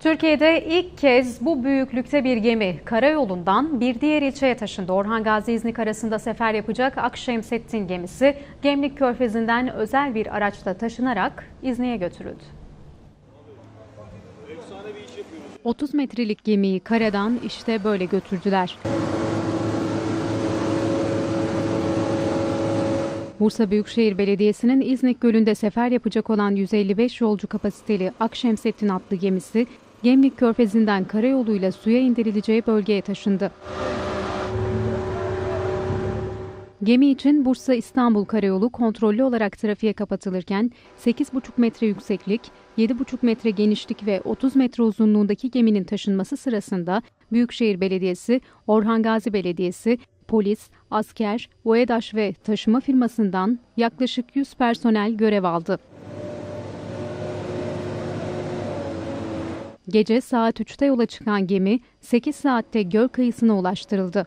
Türkiye'de ilk kez bu büyüklükte bir gemi karayolundan bir diğer ilçeye taşındı. Orhan Gazi İznik arasında sefer yapacak Akşemsettin gemisi Gemlik Körfezi'nden özel bir araçla taşınarak İznik'e götürüldü. 30 metrelik gemiyi karadan işte böyle götürdüler. Bursa Büyükşehir Belediyesi'nin İznik Gölü'nde sefer yapacak olan 155 yolcu kapasiteli Akşemsettin adlı gemisi Gemlik Körfezi'nden karayoluyla suya indirileceği bölgeye taşındı. Gemi için Bursa İstanbul Karayolu kontrollü olarak trafiğe kapatılırken 8,5 metre yükseklik, 7,5 metre genişlik ve 30 metre uzunluğundaki geminin taşınması sırasında Büyükşehir Belediyesi, Orhan Gazi Belediyesi, polis, asker, OEDAŞ ve taşıma firmasından yaklaşık 100 personel görev aldı. Gece saat 3'te yola çıkan gemi 8 saatte göl kıyısına ulaştırıldı.